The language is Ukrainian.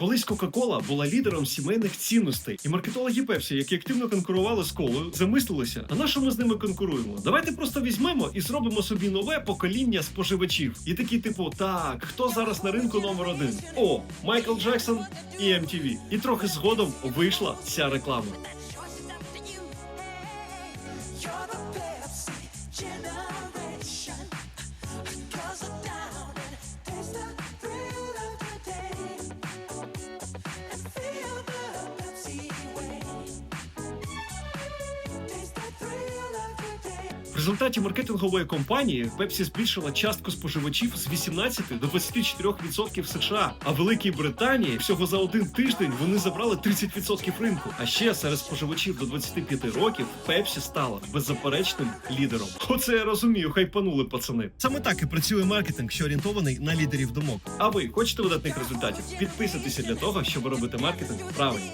Колись Кока-Кола була лідером сімейних цінностей, і маркетологи Пепсі, які активно конкурували з колою, замислилися, а на що ми з ними конкуруємо? Давайте просто візьмемо і зробимо собі нове покоління споживачів. І такі, типу, так, хто зараз на ринку номер один? О, Майкл Джексон і MTV. І трохи згодом вийшла ця реклама. Результаті маркетингової кампанії Пепсі збільшила частку споживачів з 18 до 24% в США. А в Великій Британії всього за один тиждень вони забрали 30% ринку. А ще серед споживачів до 25 років Пепсі стала беззаперечним лідером. Оце я розумію, хайпанули пацани. Саме так і працює маркетинг, що орієнтований на лідерів думок. А ви хочете видатних результатів? Підписуйтеся для того, щоб робити маркетинг правильно.